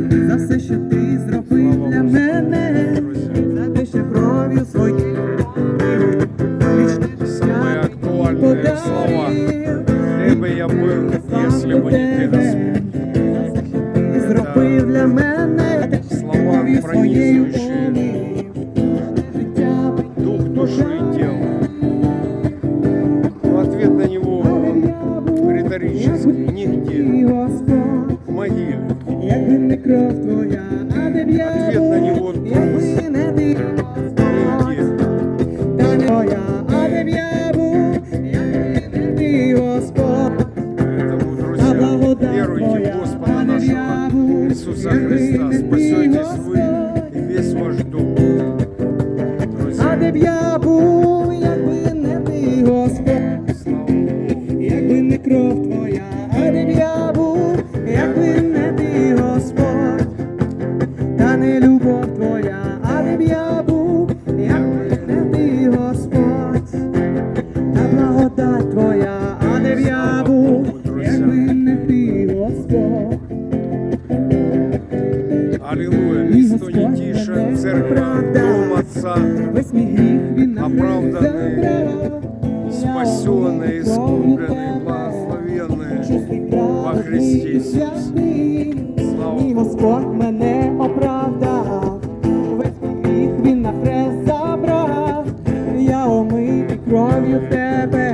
за все, що ти зробив для мене, за те, що кров'ю своєю вічне Самые життя актуальные слова. Где бы я был, если бы не ты, Господь? Ти зробив для мене Слова кров'ю своєю пронизующие Кров твоя, а де б я Ответ на нього був, якби не ти, Господь. Нигде. Та не твоя, а де б я був, якби не ти, Господь. Поэтому, Та друзья, благодать веруйте твоя, в Господа а де б я нашего був, Иисуса якби Христа. не ти, Спасетесь вы Господь. и весь ваш дом. А Друзья, та благодать твоя, а де б я був, якби не ти, Господь. Аллилуйя. Место не тише, церковь, дом Отца. Весь мій гріх він на хрест Оправданий, забрав. спасенные, искупленные, благословенные во Христе Иисусе. Слава Мій Господь мене оправдав, весь мій гріх він на хрест забрав, я омитий кров'ю тебе,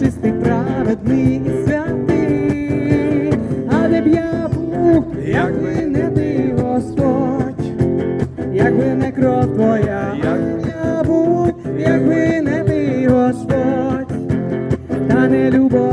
чистий, праведний і святий, а де б я був, якби не ти, Господь, якби не кров твоя, як я був, якби не ти, Господь, та не любов